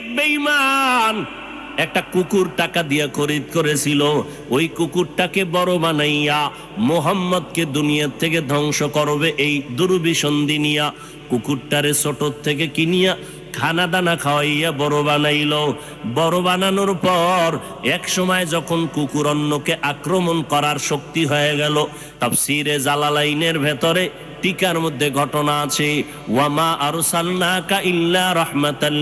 এক বেঈমান। একটা কুকুর টাকা দিয়া খরিদ করেছিল, ওই কুকুরটাকে বড় বানাইয়া মোহাম্মদকে দুনিয়ার থেকে ধ্বংস করবে এই দুর্বিসন্ধি নিয়া কুকুরটারে ছোট থেকে কিনিয়া খানা দানা খাওয়াইয়া বড় বানাইল। বড় বানানোর পর এক সময় যখন কুকুর অন্যকে আক্রমণ করার শক্তি হয়ে গেল, তাফসিরে জালালাইনের ভেতরে টিকার মধ্যে ঘটনা আছে, ওয়ামা আরসালনাকা ইল্লা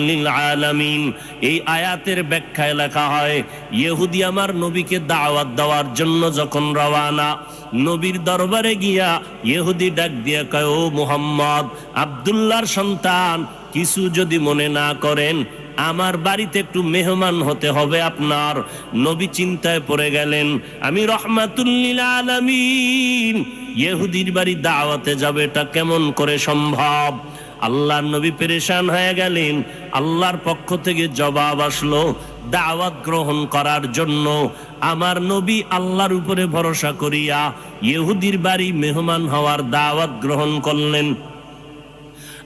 লিল আলামিন। এই আয়াতের ব্যাখ্যায় লেখা হয়, ইহুদি আমার নবীকে দাওয়াত দেওয়ার জন্য যখন রওয়ানা, নবীর দরবারে গিয়া ইহুদি ডাক দিয়া কয়, ও মুহাম্মদ, আব্দুল্লাহর সন্তান, কিছু যদি মনে না করেন, আমার বাড়িতে একটু মেহমান হতে হবে আপনার। নবী চিন্তায় পড়ে গেলেন, আমি রহমাতুল্লিল আলামিন। ইহুদির বাড়ি দাওয়াতে যাবে, এটা কেমন করে সম্ভব? আল্লাহর নবী পেরেশান হয়ে গেলেন, আল্লাহর পক্ষ থেকে জবাব আসলো, দাওয়াত গ্রহণ করার জন্য। আমার নবী আল্লাহর উপরে ভরসা করিয়া ইহুদির বাড়ি মেহমান হওয়ার দাওয়াত গ্রহণ করলেন।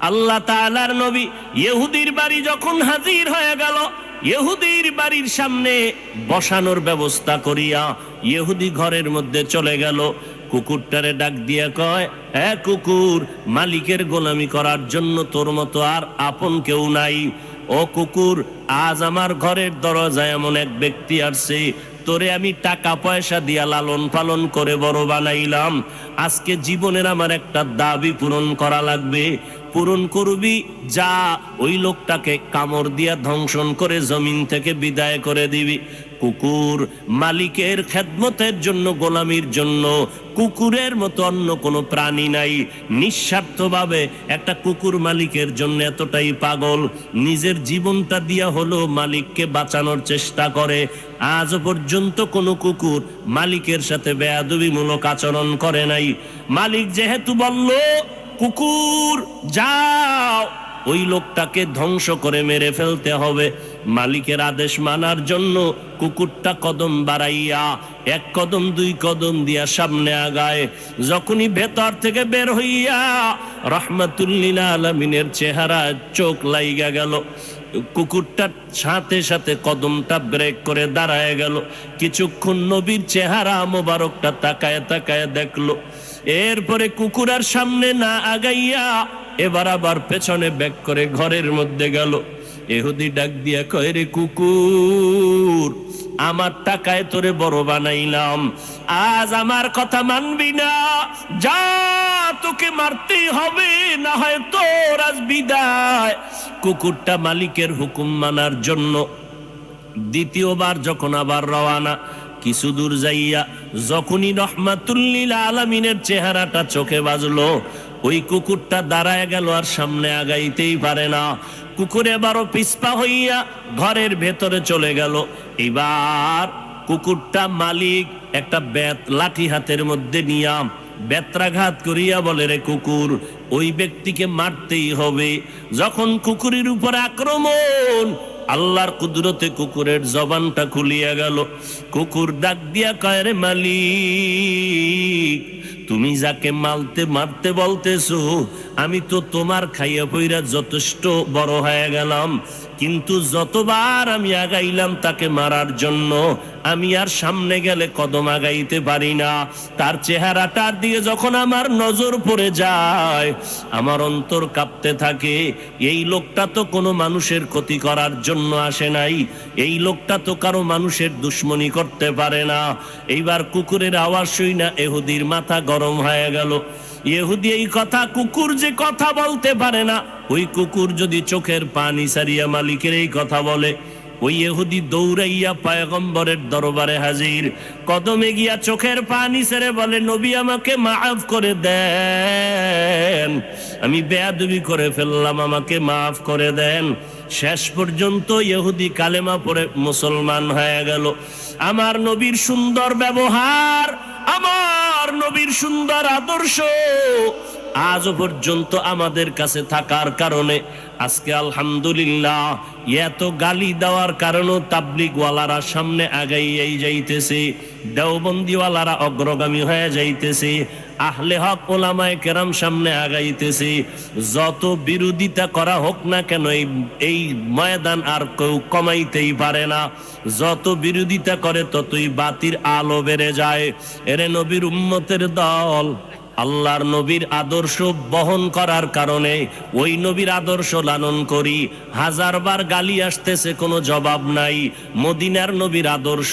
আল্লাহ তাআলার নবী ইহুদির বাড়ি যখন হাজির হয়ে গেল, ইহুদির বাড়ির সামনে বসানোর ব্যবস্থা করিয়া ইহুদি ঘরের মধ্যে চলে গেল। কুকুরটারে ডাক দিয়া কয়, এ কুকুর, মালিকের গোলামি করার জন্য তোর মতো আর আপন কেউ নাই। ও কুকুর, আজ আমার ঘরের দরজায় এমন এক ব্যক্তি আসছে, তোরে আমি টাকা পয়সা দিয়া লালন পালন করে বড় বানাইলাম। আজকে জীবনের আমার একটা দাবি পূরণ করা লাগবে। পূরণ করবি, যা ওই লোকটাকে কামড় দিয়া ধ্বংসন করে জমিন থেকে বিদায় করে দিবি। কুকুর মালিকের খেদমতের জন্য, গোলামির জন্য, কুকুরের মতো অন্য কোনো প্রাণী নাই। নিঃস্বার্থভাবে একটা কুকুর মালিকের জন্য এতটাই পাগল, নিজের জীবনটা দিয়া হলো মালিককে বাঁচানোর চেষ্টা করে। আজ পর্যন্ত কোনো কুকুর মালিকের সাথে বেয়াদবিমূলক আচরণ করে নাই। মালিক যেহেতু বলল কুকুর, যাও। ওই লোকটাকে ধ্বংস করে মেরে ফেলতে হবে। মালিকের আদেশ মানার জন্য কুকুরটা কদম বাড়াইয়া, এক কদম, দুই কদম দিয়া সামনে আগায়। যখনই ভেতর থেকে বের হইয়া রহমাতুল্লিল আলমিনের চেহারা চোখ লাইগা গেল। কুকুরটার সাথে সাথে কদমটা ব্রেক করে দাঁড়ায় গেল। কিছুক্ষণ নবীর চেহারা মোবারকটা তাকায় তাকায় দেখল। এরপরে কুকুরার সামনে না আগাইয়া এবার আবার পেছনে ব্যাক করে ঘরের মধ্যে গেল। এহুদি ডাক দিয়া কয়, রে কুকুর, আমার টাকায় তোরে বড় বানাইলাম। আজ আমার কথা মানবি না। যা তোকে মারতেই হবে, না হয় তোর আজ বিদায়। কুকুরটা মালিকের হুকুম মানার জন্য দ্বিতীয়বার যখন আবার রওয়ানা কিছু দূর যাইয়া যখনই রহমাতুল্লিল আলমিনের চেহারাটা চোখে বাজলো, ওই কুকুরটা দাঁড়ায় গেল আর সামনে আগাইতেই পারে না। কুকুর এবারও পিসপা হইয়া ঘরের ভেতরে চলে গেল। এবার কুকুরটা মালিক একটা বেত লাঠি হাতের মধ্যে নিয়া বেত্রাঘাত করিয়া বলে, রে কুকুর, ওই ব্যক্তিকে মারতেই হবে। যখন কুকুরের উপর আক্রমণ আল্লাহর কুদরতে কুকুরের জবানটা খুলিয়া গেল। কুকুর ডাক দিয়া কয় রে মালিক তুমি যাকে মালতে, মারতে বলতেছো, আমি তো তোমার খাইয়া পইরা যথেষ্ট বড় হয়ে গেলাম। কিন্তু যতবার আমি আগাইলাম তাকে মারার জন্য, আমি আর সামনে গেলে কদম আগাইতে পারি না। তার চেহারাটার দিকে যখন আমার নজর পড়ে যায়, আমার অন্তর কাঁপতে থাকে। এই লোকটা তো কোনো মানুষের ক্ষতি করার জন্য আসে নাই। এই লোকটা তো কারও মানুষের দুশ্মনী করতে পারে না। এইবার কুকুরের আওয়াজ শুই না, এহুদির মাথা গরম হয়ে গেল। ইহুদি এই কথা, কুকুর যে কথা বলতে পারে না। ওই কুকুর যদি চোখের পানি সারিয়া মালিকের এই কথা বলে, ওই ইহুদি দৌড়াইয়া পায়গম্বরের দরবারে হাজির। কদমে গিয়া চোখের পানি সেরে বলে, নবী আমাকে মাফ করে দেন। আমি বেয়াদবি করে ফেললাম, আমাকে মাফ করে দেন। শেষ পর্যন্ত ইহুদি কালেমা পরে মুসলমান হয়ে গেল। আমার নবীর সুন্দর ব্যবহার, আমার সুন্দর আদর্শ আজ পর্যন্ত আমাদের কাছে থাকার কারণে আজকে আলহামদুলিল্লাহ এত গালি দেওয়ার কারণেও তাবলিগওয়ালারা সামনে আগাইয়াই যাইতেছে, দেওবন্দিওয়ালারা অগ্রগামী হয়ে যাইতেছে আহলে হক ওলামায় কেরাম সামনে আগাইতেছি। যত বিরোধিতা করা হোক না কেন, এই ময়দান আর কেউ কমাইতেই পারে না। যত বিরোধিতা করে, ততই বাতির আলো বেড়ে যায়। এরে নবীর উম্মতের দল। আল্লাহর নবীর আদর্শ বহন করার কারণে ওই নবীর আদর্শ লালন করি। হাজারবার গালি আসতেছে, কোনো জবাব নাই। মদিনার নবীর আদর্শ,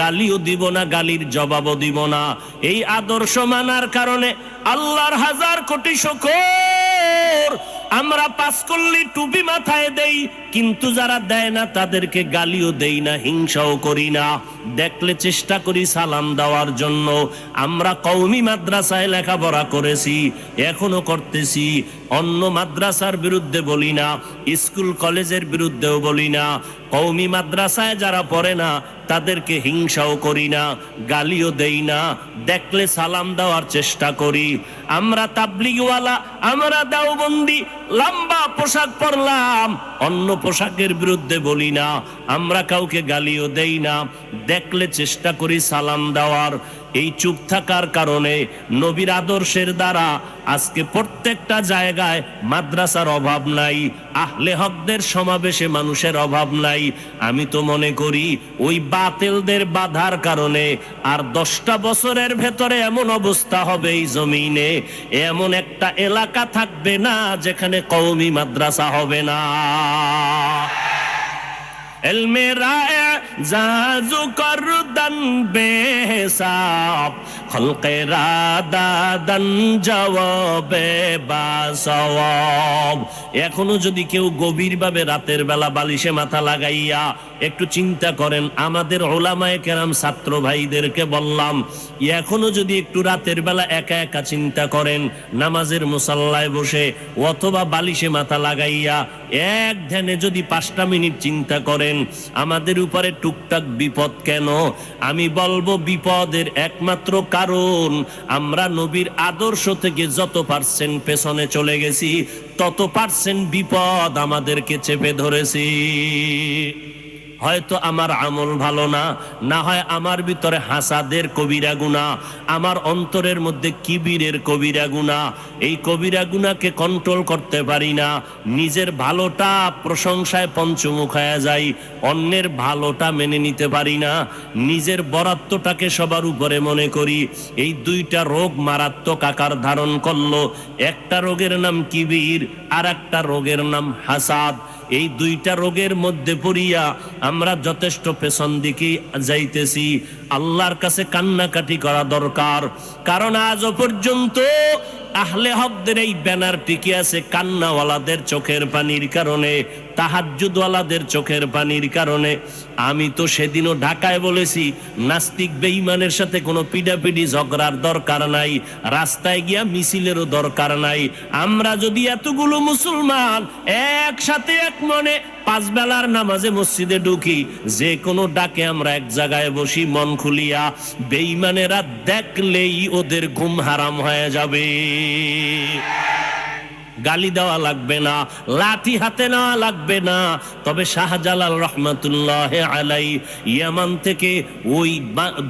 গালিও দিব না, গালির জবাবও দিব না। এই আদর্শ মানার কারণে আল্লাহর হাজার কোটি শকর। আমরা পাস করলে টুপি মাথায় দেই কিন্তু যারা দেয় না, তাদেরকে গালিও দেই না, হিংসাও করি না। দেখলে চেষ্টা করি সালাম দেওয়ার জন্য। আমরা কওমি মাদ্রাসায় লেখাপড়া করেছি, এখনও করতেছি। অন্য মাদ্রাসার বিরুদ্ধে বলি না, স্কুল, কলেজের বিরুদ্ধেও বলি না। কওমি মাদ্রাসায় যারা পড়ে না, তাদেরকে হিংসাও করি না, গালিও দেই না। দেখলে সালাম দেওয়ার চেষ্টা করি। আমরা তাবলিগওয়ালা, আমরা দাওবন্দি লম্বা পোশাক পরলাম, অন্য পোশাকের বিরুদ্ধে বলি না, আমরা কাউকে গালিও দেই না। দেখলে চেষ্টা করি সালাম দেওয়ার এই চুপ থাকার কারণে নবীর আদর্শের দ্বারা আজকে প্রত্যেকটা জায়গায় মাদ্রাসার অভাব নাই, আহলে হকদের সমাবেশে মানুষের অভাব নাই। আমি তো মনে করি ওই বাতিলদের বাধার কারণে আর দশটা বছরের ভেতরে এমন অবস্থা হবে এই জমিনে, এমন একটা এলাকা থাকবে না যেখানে কওমি মাদ্রাসা হবে না। علم رائع زازو کردن بے حساب۔ خلق را দাদান জবাবে বাসওয়াব এখনো যদি কেউ গভীরভাবে রাতের বেলা বালিশে মাথা লাগাইয়া একটু চিন্তা করেন আমাদের ওলামায়ে কেরাম ছাত্র ভাইদেরকে বললাম এখনো যদি একটু রাতের বেলা একা একা চিন্তা করেন নামাজের মুসাল্লায় বসে অথবা বালিশে মাথা লাগাইয়া এক ধ্যানে যদি পাঁচটা মিনিট চিন্তা করেন আমাদের উপরে টুকটাক বিপদ কেন আমি বলবো বিপদের একমাত্র কারণ আমরা নবীর আদর্শ থেকে যত পার্সেন্ট পেছনে চলে গেছি, তত পার্সেন্ট বিপদ আমাদেরকে চেপে ধরেছি। হয়তো আমার আমল ভালো না না হয় আমার ভিতরে হাসাদের কবিরা গুণা, আমার অন্তরের মধ্যে কিবিরের কবিরা গুণা। এই কবিরা গুণাকে কন্ট্রোল করতে পারি না, নিজের ভালোটা প্রশংসায় পঞ্চমুখ হয়ে যাই, অন্যের ভালোটা মেনে নিতে পারি না, নিজের বরাত্মটাকে সবার উপরে মনে করি। এই দুইটা রোগ মারাত্মক আকার ধারণ করল, একটা রোগের নাম কিবির আর একটা রোগের নাম হাসাদ। এই দুইটা রোগের মধ্যে পড়িয়া আমরা যথেষ্ট পেছন দিকে যাইতেছি। আল্লাহর কাছে কান্নাকাটি করা দরকার। কারণ আজ পর্যন্ত আহলে হকদের এই ব্যানার টিকে আছে কান্নাওয়ালাদের চোখের পানির কারণে। তাহাজ্জুদওয়ালাদের চোখের পানির কারণে। আমি তো সেদিনও ঢাকায় বলেছি, নাস্তিক বেঈমানের সাথে কোনো পিডাপিডি ঝগড়ার দরকার নাই, রাস্তায় গিয়া মিছিলেরও দরকার নাই। আমরা যদি এতগুলো মুসলমান একসাথে এক মনে পাঁচ বেলার নামাজে মসজিদে ঢুকি, যে কোনো ডাকে আমরা এক জায়গায় বসি মন খুলিয়া বেইমানেরা দেখলেই ওদের ঘুম হারাম হয়ে যাবে। গালি দেওয়া লাগবে না, লাঠি হাতে না লাগবে না। তবে শাহজালাল রহমতুল্লাহ আলাই ইয়ামান থেকে ওই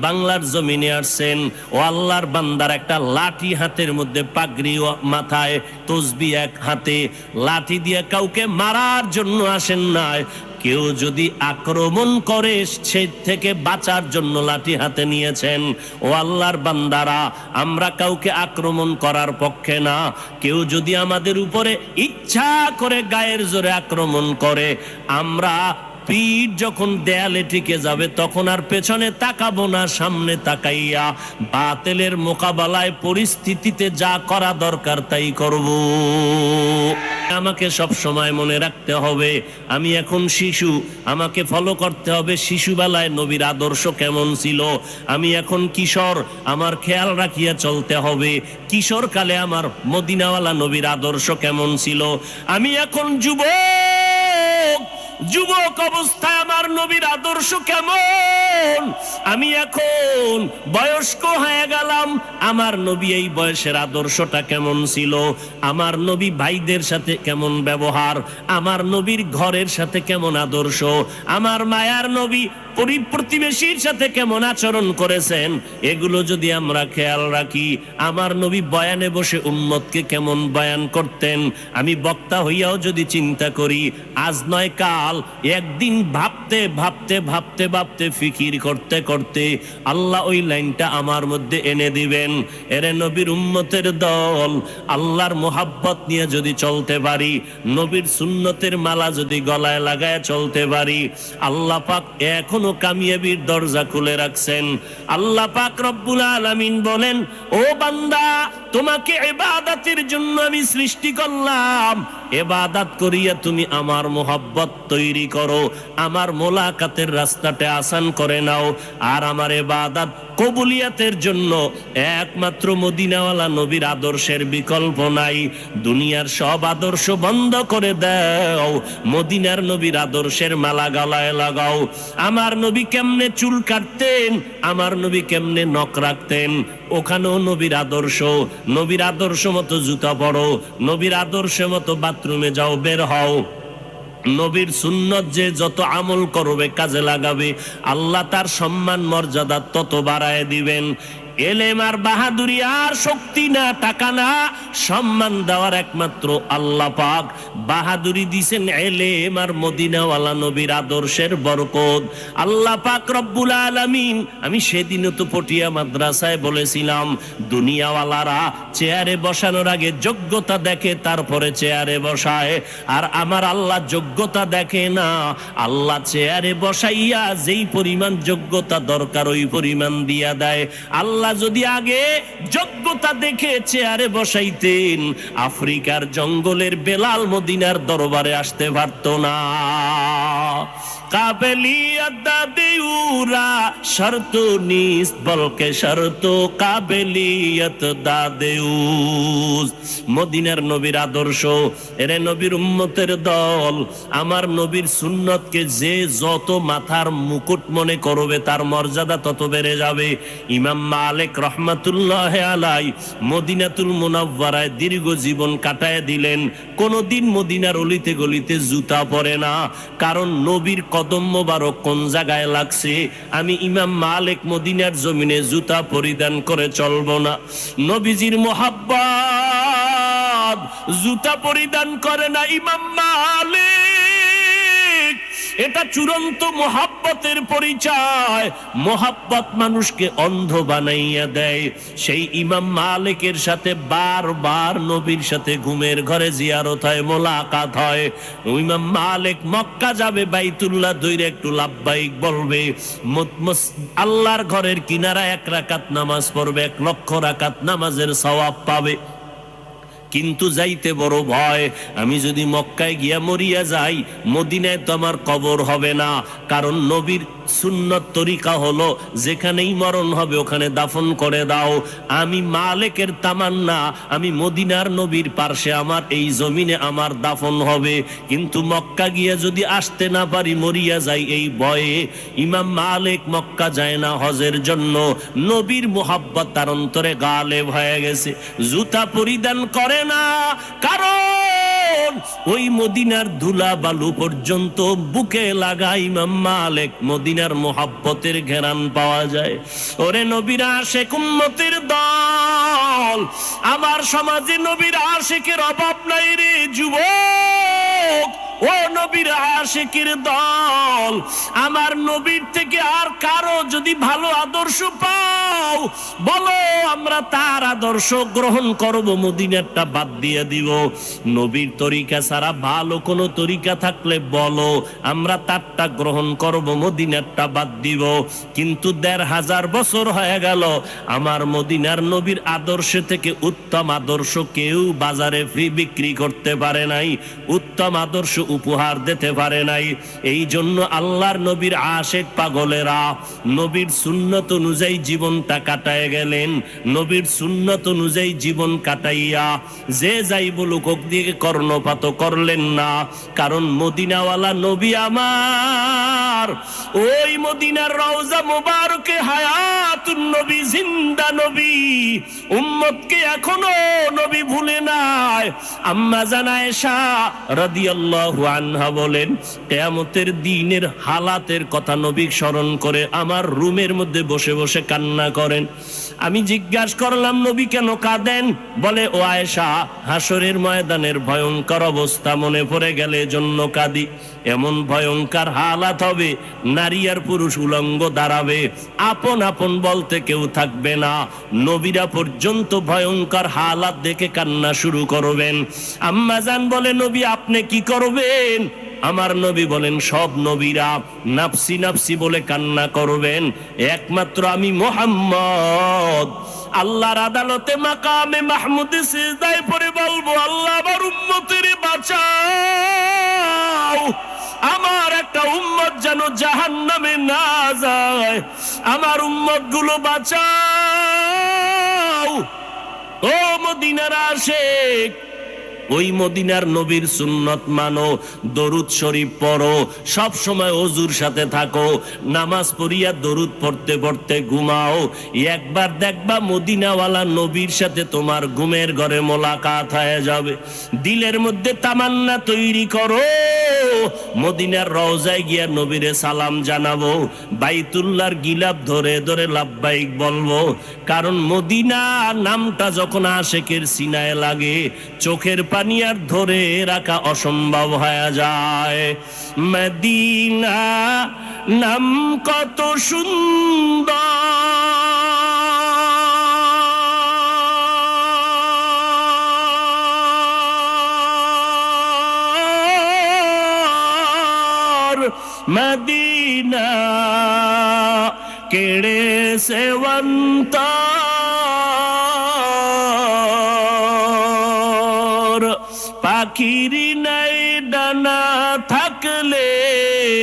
বাংলার জমিনে আসছেন। ও আল্লাহর বান্দার একটা লাঠি হাতের মধ্যে পাগড়ি মাথায় তসবি এক হাতে। লাঠি দিয়ে কাউকে মারার জন্য আসেন নাই। কেউ যদি আক্রমণ করে সে থেকে বাঁচার জন্য লাঠি হাতে নিয়েছেন, ও আল্লাহর বান্দারা, আমরা কাউকে আক্রমণ করার পক্ষে না। কেউ যদি আমাদের উপরে ইচ্ছা করে গায়ের জোরে আক্রমণ করে, আমরা পিঠ যখন দেয়ালে টিকে যাবে, তখন আর পেছনে তাকাবো না, সামনে তাকাইয়া বাতেলের মোকাবেলায় পরিস্থিতিতে যা করা দরকার তাই করব। আমাকে সব সময় মনে রাখতে হবে, আমি এখন শিশু, আমাকে ফলো করতে হবে শিশুবেলায় নবীর আদর্শ কেমন ছিল। আমি এখন কিশোর, আমার খেয়াল রাখিয়া চলতে হবে কিশোর কালে আমার মদিনাওয়ালা নবীর আদর্শ কেমন ছিল। আমি এখন যুবক যুবক অবস্থায় আমার নবীর আদর্শ কেমন? আমি এখন বয়স্ক হয়ে গেলাম। আমার নবী এই বয়সের আদর্শটা কেমন ছিল? আমার নবী ভাইদের সাথে কেমন ব্যবহার? আমার নবীর ঘরের সাথে কেমন আদর্শ? আমার মায়ার নবী প্রতিবেশীর সাথে কেমন আচরণ করেছেন? এগুলো যদি আমরা খেয়াল রাখি, আমার নবী বয়ানে বসে উম্মতকে কেমন বয়ান করতেন? আমি বক্তা হইয়াও যদি চিন্তা করি, আজ নয় কাল, একদিন ভাবতে ভাবতে ভাবতে ভাবতে ফিকির করতে করতে আল্লাহ ওই লাইনটা আমার মধ্যে এনে দিবেন। এরে নবীর উম্মতের দল, আল্লাহর মোহাব্বত নিয়ে যদি চলতে পারি, নবীর সুন্নতের মালা যদি গলায় লাগায় চলতে পারি, আল্লাহ পাক এখনও কামিয়াবির দরজা খুলে রাখছেন। আল্লাহ পাক রব্বুল আলামিন বলেন ও বান্দা তোমাকে এবাদাতের জন্য আমি সৃষ্টি করলাম। এবাদাত করিয়া তুমি আমার মোহাব্বত তৈরি করো। আমার মোলাকাতের রাস্তাটা আসান করে নাও। আর আমার এবাদাত কবুলিয়াতের জন্য একমাত্র মদিনাওয়ালা নবীর আদর্শের বিকল্প নাই। দুনিয়ার সব আদর্শ বন্ধ করে দাও। মদিনার নবীর আদর্শের মালা গলায় লাগাও। আমার নবী কেমনে চুল কাটতেন, আমার নবী কেমনে নখ রাখতেন ওখানেও নবীর আদর্শ নবীর আদর্শ মতো জুতা পরো, নবীর আদর্শ মতো বাথরুমে যাও, বের হও। নবীর সুন্নত যে যত আমল করবে, কাজে লাগাবে, আল্লাহ তার সম্মান মর্যাদা তত বাড়ায় দিবেন। এলেম আর বাহাদুরি আর শক্তি না, টাকা না, সম্মান দেওয়ার একমাত্র আল্লাহ পাক। বাহাদুরি দিছেন এলেম আর মদিনাওয়ালা নবীর আদর্শের বরকত। আল্লাহ পাক রব্বুল আলামিন, আমি সেদিনও তো পটিয়া মাদ্রাসায় বলেছিলাম, দুনিয়াওয়ালারা চেয়ারে বসানোর আগে যোগ্যতা দেখে, তারপরে চেয়ারে বসায়। আর আমার আল্লাহ যোগ্যতা দেখে না, আল্লাহ চেয়ারে বসাইয়া যেই পরিমাণ যোগ্যতা দরকার, ওই পরিমাণ দিয়া দেয়। আল্লাহ যদি আগে যোগ্যতা দেখে চেয়ারে বসাইতেন আফ্রিকার জঙ্গলের বেলাল মদিনার দরবারে আসতে পারত না। কাবেলিয়ত দাদেউরা শর্ত নিস, বলকে শর্ত কাবেলিয়ত দাদেউস মদিনার নবীর আদর্শ, এরে নবীর উম্মতের দল, আমার নবীর সুন্নতকে যে যত মাথার মুকুট মনে করবে, তার মর্যাদা তত বেড়ে যাবে। ইমাম মালিক রহমাতুল্লাহ আলাই মদিনাতুল মুনাওয়ারায় দীর্ঘ জীবন কাটায় দিলেন। কোনদিন মদিনার অলিতে গলিতে জুতা পরে না, কারণ নবীর কদম মোবারক কোন জায়গায় লাগছে? আমি ইমাম মালিক মদিনার জমিনে জুতা পরিধান করে চলবো না। নবীজির মোহাব্বাত, জুতা পরিধান করে না ইমাম মালিক। এটা চূড়ান্ত মোহাব্বতের পরিচয়। মোহাব্বত মানুষকে অন্ধ বানাইয়া দেয়। সেই ইমাম মালিকের সাথে বারবার নবীর সাথে ঘুমের ঘরে জিয়ারত হয়, মোলাকাত হয়। ইমাম মালিক মক্কা যাবে, বাইতুল্লাহ দৈরে একটু লাভবাহিক বলবে আল্লাহর ঘরের কিনারা এক রাকাত নামাজ পড়বে, এক লক্ষ রাকাত নামাজের সওয়াব পাবে। কিন্তু যাইতে বড় ভয়। আমি যদি মক্কায় গিয়া মরিয়া যাই, মদিনায় তো আমার কবর হবে না। কারণ নবীর সুন্নত তরিকা হলো, যেখানেই মরণ হবে ওখানে দাফন করে দাও। আমি মালেকের তামান্না, আমি মদিনার নবীর পার্শ্বে আমার এই জমিনে আমার দাফন হবে। কিন্তু মক্কা গিয়া যদি আসতে না পারি, মরিয়া যাই এই ভয়ে। ইমাম মালেক মক্কা যায় না হজের জন্য। নবীর মোহাব্বত তার অন্তরে গালেব হয়ে গেছে। জুতা পরিধান করে না, কারণ ওই মদিনার ধুলা বালু পর্যন্ত বুকে লাগা ইমাম মালিক। মদিনার মোহাব্বতের ঘেরান পাওয়া যায়। ওরে নবীর আশেক উম্মতের দল, আমার সমাজে নবীর আশেকের অভাব নাই রে যুবক। ও নবীর আশেকের দল, আমার নবীর থেকে আর কারও যদি ভালো আদর্শ পাও, বলো আমরা তার আদর্শ গ্রহণ করব, মদিনারটা বাদ দিয়ে দিব। নবীর তরিকা ছাড়া ভালো কোনো তরিকা থাকলে বলো, আমরা তারটা গ্রহণ করব, মদিনারটা বাদ দিব। কিন্তু দেড় হাজার বছর হয়ে গেল, আমার মদিনার নবীর আদর্শ থেকে উত্তম আদর্শ কেউ বাজারে ফ্রি বিক্রি করতে পারে নাই, উত্তম আদর্শ উপহার দিতে পারে নাই। এই জন্য আল্লাহর নবীর আশেক পাগলেরা, নবীর সুন্নত অনুযায়ী জীবনটা কাটায় গেলেন। নবীর সুন্নত অনুযায়ী জীবন কাটাইয়া যে যাই বলুক দিকে কর্ণপাত করলেন না। কারণ মদিনাওয়ালা নবী আমার, ওই মদিনার রওজা মোবারকে হায়াতুন নবী, জিন্দা নবী, উম্মতকে এখনও নবী ভুলে নাই। আম্মা জানায় শাহ রাদিয়াল্লাহু আনহা বলেন, কেয়ামতের দিনের হালাতের কথা নবী স্মরণ করে আমার রুমের মধ্যে বসে বসে কান্না করেন। আমি জিজ্ঞাসা করলাম, নবী কেন কাঁদেন? বলে, ও আয়েশা হাসরের ময়দানের ভয়ঙ্কর অবস্থা মনে পড়ে গেলে জন্য কাঁদি। এমন ভয়ঙ্কর হালাত হবে, নারী আর পুরুষ উলঙ্গ দাঁড়াবে, আপন আপন বলতে কেউ থাকবে না। নবীরা পর্যন্ত ভয়ঙ্কর হালাত দেখে কান্না শুরু করবেন। আম্মাজান বলে, নবী, আপনি কি করবেন? আমার নবী বলেন, সব নবীরা নাফসি নাফসি বলে কান্না করবেন। একমাত্র আমি মোহাম্মদ। আল্লাহর আদালতে মাকামে মাহমুদে সিজদায় পড়ে বলব, আল্লাহ আমার উম্মতের বাঁচাও। আমার একটা উম্মত যেন জাহান্নামে না যায়। আমার উম্মতগুলো বাঁচাও। ও মদিনার আশেক ওই মদিনার নবীর সুন্নত মানো, দরুদ শরীফ পড়ো, সব সময় অজুর সাথে থাকো, নামাজ পড়িয়া দরুদ পড়তে পড়তে ঘুমাও, একবার দেখবা মদিনাওয়ালা নবীর সাথে তোমার ঘুমের ঘরে মোলাকাত হয়ে যাবে। দিলের মধ্যে তামান্না তৈরি করো, মদিনার রওজায় গিয়া নবীরে সালাম জানাব, বাইতুল্লাহর গিলাপ ধরে ধরে লাভবাইক বলব, কারণ মদিনা নামটা যখন আশেকের সিনায় লাগে, চোখের পানি আর ধরে রাখা অসম্ভব হয়ে যায়। মদিনা নাম কত সুন্দর। মদিনা কেড়ে সেবন্ত পাখির নাই ডানা থাকলে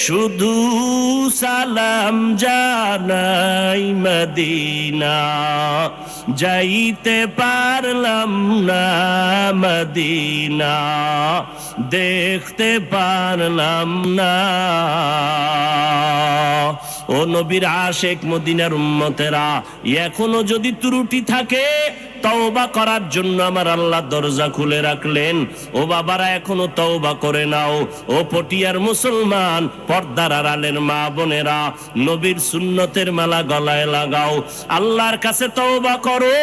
শুধু সালাম জানাই মদিনা। যাইতে পারলাম না মদিনা। দেখতে পারলাম না। ও নবীর আশেক মদিনার উম্মতেরা, এখনও যদি ত্রুটি থাকে তওবা করার জন্য আমার আল্লাহ দরজা খুলে রাখলেন। ও বাবারা, এখনও তওবা করে নাও। ও পটিয়ার মুসলমান, পর্দার আড়ালের মা বোনেরা, নবীর সুন্নতের মালা গলায় লাগাও। আল্লাহর কাছে তওবা করো,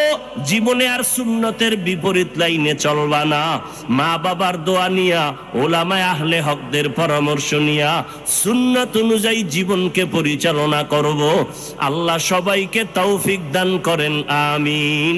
জীবনে আর সুন্নতের বিপরীত লাইনে চলবা না। মা বাবার দোয়া নিয়া, ওলামায় আহলে হকদের পরামর্শ নিয়া, সুন্নত অনুযায়ী জীবনকে পরিচালনা করব। আল্লাহ সবাইকে তৌফিক দান করেন, আমিন।